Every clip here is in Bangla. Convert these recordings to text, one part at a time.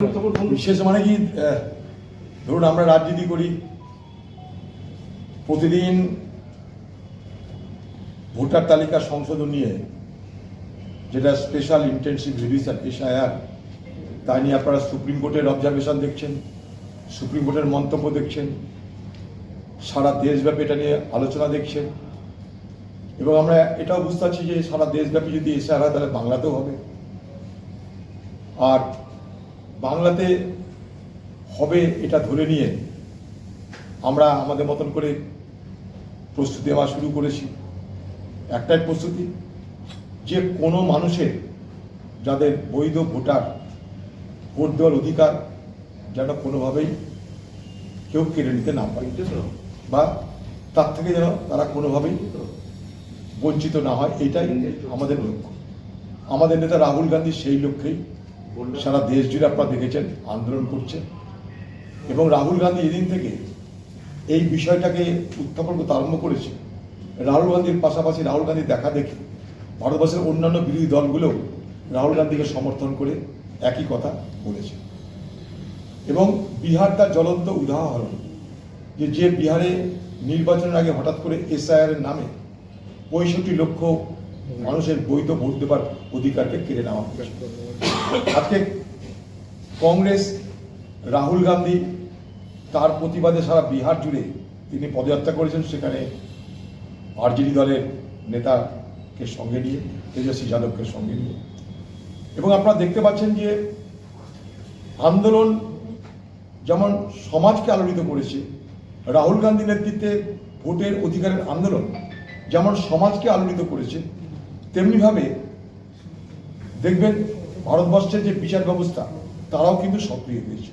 বিশেষ মানে কি ধরুন আমরা রাজনীতি করি, প্রতিদিন ভোটার তালিকা সংশোধন নিয়ে যেটা স্পেশাল ইন্টেনসিভ রিভিশন এসআইআর তা নিয়ে আপনারা সুপ্রিম কোর্টের অবজারভেশন দেখছেন সুপ্রিম কোর্টের মন্তব্য দেখছেন, সারা দেশব্যাপী এটা নিয়ে আলোচনা দেখছেন, এবং আমরা এটাও বুঝতে পারছি যে সারা দেশব্যাপী যদি এসআইআর হয় তাহলে বাংলাতেও হবে। আর বাংলাতে হবে এটা ধরে নিয়ে আমরা আমাদের মতন করে প্রস্তুতি নেওয়া শুরু করেছি। একটাই প্রস্তুতি, যে কোনো মানুষের যাদের বৈধ ভোটার, ভোট দেওয়ার অধিকার যেন কোনোভাবেই কেউ কেড়ে নিতে না পারে বা তার থেকে যেন তারা কোনোভাবেই বঞ্চিত না হয়, এটাই আমাদের লক্ষ্য। আমাদের নেতা রাহুল গান্ধী সেই লক্ষ্যেই সারা দেশ জুড়ে আপনারা দেখেছেন, আন্দোলন করছে এবং রাহুল গান্ধী এদিন থেকে এই বিষয়টাকে উত্থাপন করতে আরম্ভ করেছে। রাহুল গান্ধীর পাশাপাশি রাহুল গান্ধী দেখা দেখি ভারতবর্ষের অন্যান্য বিরোধী দলগুলোও রাহুল গান্ধীকে সমর্থন করে একই কথা বলেছে। এবং বিহার তার জ্বলন্ত উদাহরণ যে যে বিহারে নির্বাচনের আগে হঠাৎ করে এসআইআর নামে পঁয়ষট্টি লক্ষ মানুষের বৈধ ভোট দেবার অধিকারকে কেড়ে নেওয়া হয়েছে আজকে কংগ্রেস, রাহুল গান্ধী তার প্রতিবাদে সারা বিহার জুড়ে তিনি পদযাত্রা করেছেন, সেখানে আরজেডি দলের নেতাকে সঙ্গে নিয়ে, তেজস্বী যাদবকে সঙ্গে নিয়ে। এবং আপনারা দেখতে পাচ্ছেন যে আন্দোলন যেমন সমাজকে আলোড়িত করেছে, রাহুল গান্ধী নেতৃত্বে ভোটের অধিকারের আন্দোলন যেমন সমাজকে আলোড়িত করেছে তেমনিভাবে দেখবেন ভারতবর্ষের যে বিচার ব্যবস্থা, তারাও কিন্তু সক্রিয় হয়েছে।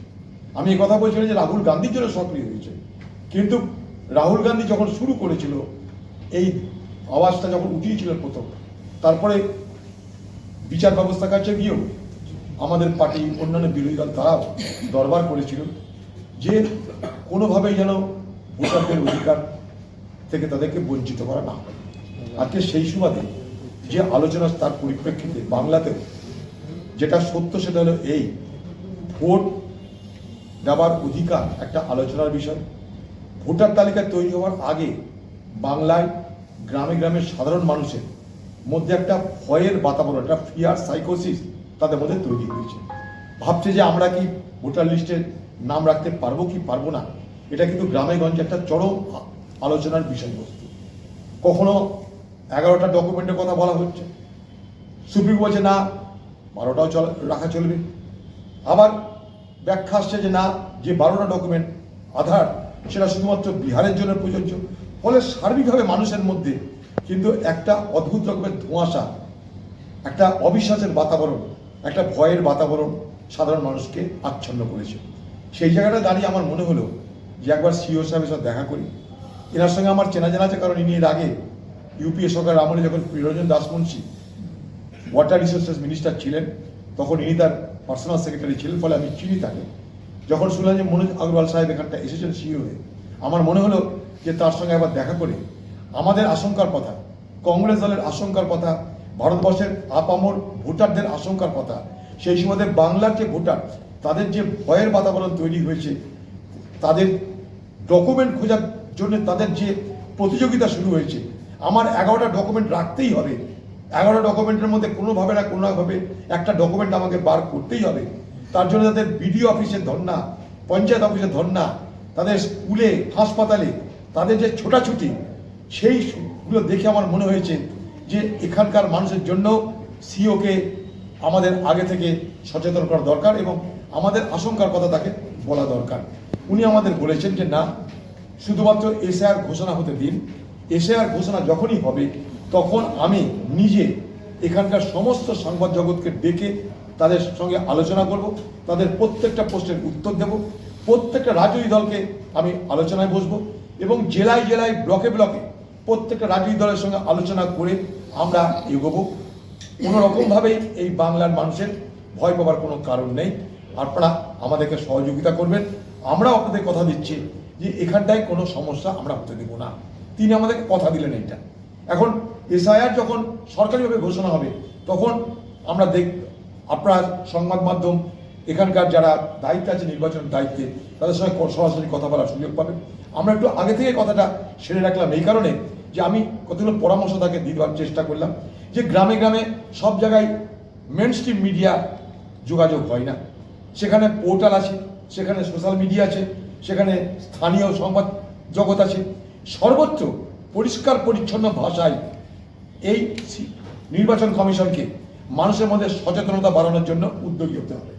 আমি কথা বলছিলাম যে রাহুল গান্ধীর জন্য সক্রিয় হয়েছে। কিন্তু রাহুল গান্ধী যখন শুরু করেছিল, এই আওয়াজটা যখন উঠিয়েছিলেন প্রথম, তারপরে বিচার ব্যবস্থার কাছে গিয়েও আমাদের পার্টি, অন্যান্য বিরোধী দল তারাও দরবার করেছিল যে কোনোভাবেই যেন ভোটারদের অধিকার থেকে তাদেরকে বঞ্চিত করা না হয়। আজকে সেই সুবাদে যে আলোচনা তার পরিপ্রেক্ষিতে বাংলাতেও যেটা সত্য সেটা হলো এই, ভোট দেওয়ার অধিকার একটা আলোচনার বিষয়। ভোটার তালিকা তৈরি হওয়ার আগে বাংলায় গ্রামে গ্রামে সাধারণ মানুষের মধ্যে একটা ভয়ের বাতাবরণ, একটা ফিয়ার সাইকোসিস তাদের মধ্যে তৈরি হয়েছে। ভাবছে যে আমরা কি ভোটার লিস্টে নাম রাখতে পারব কি পারব না, এটা কিন্তু গ্রামে গঞ্জে একটা চরম আলোচনার বিষয়বস্তু। কখনো এগারোটা ডকুমেন্টের কথা বলা হচ্ছে। সুপ্রিম বলছে, না, বারোটাও চল, রাখা চলবে। আবার ব্যাখ্যা আসছে যে, না, যে বারোটা ডকুমেন্ট আধার, সেটা শুধুমাত্র বিহারের জন্য প্রযোজ্য। ফলে সার্বিকভাবে মানুষের মধ্যে কিন্তু একটা অদ্ভুত রকমের ধোঁয়াশা, একটা অবিশ্বাসের বাতাবরণ, একটা ভয়ের বাতাবরণ সাধারণ মানুষকে আচ্ছন্ন করেছে। সেই জায়গাটা দাঁড়িয়ে আমার মনে হলো যে, একবার সিও সাহেবের সাথে দেখা করি। এনার সঙ্গে আমার চেনা জানা আছে, কারণ ইনি এর আগে ইউপিএ সরকার আমলে যখন Priyaranjan Dasmunsi water resources minister ছিলেন, তখন ইনি তার পার্সোনাল সেক্রেটারি ছিলেন, ফলে আমি চিনি তাকে। যখন শুনলাম যে মনোজ আগরওয়াল সাহেব এখানটা এসেছেন সিও হয়ে, আমার মনে হলো যে তার সঙ্গে একবার দেখা করে আমাদের আশঙ্কার কথা, কংগ্রেস দলের আশঙ্কার কথা, ভারতবর্ষের আপামর ভোটারদের আশঙ্কার কথা, সেই সময় বাংলার যে ভোটার, তাদের যে ভয়ের বাতাবরণ তৈরি হয়েছে, তাদের ডকুমেন্ট খোঁজার জন্য তাদের যে প্রতিযোগিতা শুরু হয়েছে আমার এগারোটা ডকুমেন্ট রাখতেই হবে। এগারো ডকুমেন্টের মধ্যে কোনোভাবে না কোনোভাবে একটা ডকুমেন্ট আমাকে বার করতেই হবে। তার জন্য তাদের বিডিও অফিসের ধর্না পঞ্চায়েত অফিসের ধর্না তাদের স্কুলে, হাসপাতালে, তাদের যে ছোটাছুটি সেইগুলো দেখে আমার মনে হয়েছে যে এখানকার মানুষের জন্য সিওকে আমাদের আগে থেকে সচেতন করা দরকার এবং আমাদের আশঙ্কার কথা তাকে বলা দরকার। উনি আমাদের বলেছেন যে, না, শুধুমাত্র এসআর ঘোষণা হতে দিন এসআর ঘোষণা যখনই হবে, তখন আমি নিজে এখানকার সমস্ত সংবাদ জগৎকে ডেকে তাদের সঙ্গে আলোচনা করব, তাদের প্রত্যেকটা প্রশ্নের উত্তর দেব, প্রত্যেকটা রাজনৈতিক দলকে আমি আলোচনায় বসবো এবং জেলায় জেলায়, ব্লকে ব্লকে প্রত্যেকটা রাজনৈতিক দলের সঙ্গে আলোচনা করে আমরা এগোবো। কোনো রকমভাবেই এই বাংলার মানুষের ভয় পাবার কোনো কারণ নেই। আপনারা আমাদেরকে সহযোগিতা করবেন। আমরাও আপনাদের কথা দিচ্ছি যে এখানটায় কোনো সমস্যা আমরা হতে দেব না। তিনি আমাদেরকে কথা দিলেন এইটা। এখন এসআইআর যখন সরকারিভাবে ঘোষণা হবে, তখন আমরা দেখ, আপনার সংবাদ মাধ্যম, এখানকার যারা দায়িত্বে আছে নির্বাচন দায়িত্বে, তাদের সঙ্গে সরাসরি কথা বলার সুযোগ পাবেন। আমরা একটু আগে থেকে কথাটা সেরে রাখলাম এই কারণে যে আমি কতগুলো পরামর্শ তাকে দিবার চেষ্টা করলাম যে গ্রামে গ্রামে সব জায়গায় মেন স্ট্রিম মিডিয়া যোগাযোগ হয় না। সেখানে পোর্টাল আছে, সেখানে সোশ্যাল মিডিয়া আছে, সেখানে স্থানীয় সংবাদ জগৎ আছে। সর্বত্র পরিষ্কার পরিচ্ছন্ন ভাষায় এই নির্বাচন কমিশনকে মানুষের মধ্যে সচেতনতা বাড়ানোর জন্য উদ্যোগী হতে হবে।